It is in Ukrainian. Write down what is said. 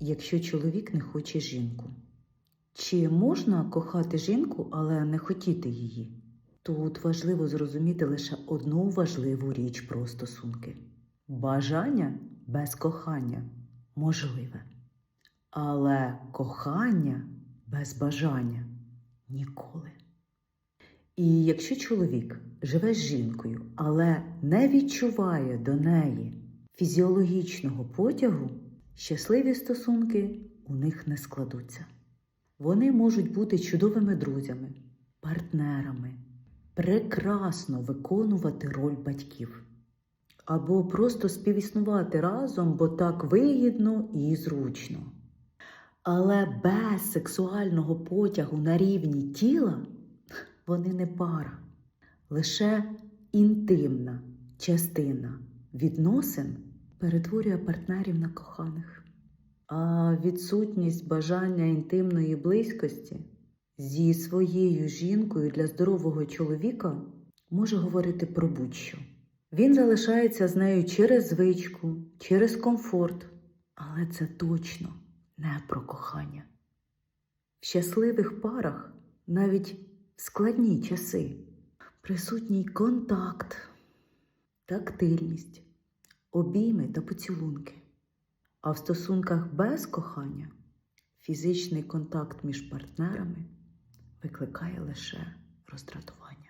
якщо чоловік не хоче жінку? Чи можна кохати жінку, але не хотіти її? Тут важливо зрозуміти лише одну важливу річ про стосунки: бажання без кохання можливе. Але кохання без бажання ніколи. І якщо чоловік живе з жінкою, але не відчуває до неї фізіологічного потягу, щасливі стосунки у них не складуться. Вони можуть бути чудовими друзями, партнерами, прекрасно виконувати роль батьків або просто співіснувати разом, бо так вигідно і зручно. Але без сексуального потягу на рівні тіла вони не пара, лише інтимна частина відносин перетворює партнерів на коханих. А відсутність бажання інтимної близькості зі своєю жінкою для здорового чоловіка може говорити про будь-що. Він залишається з нею через звичку, через комфорт, але це точно не про кохання. В щасливих парах навіть в складні часи присутній контакт, тактильність, обійми та поцілунки. А в стосунках без кохання фізичний контакт між партнерами викликає лише роздратування.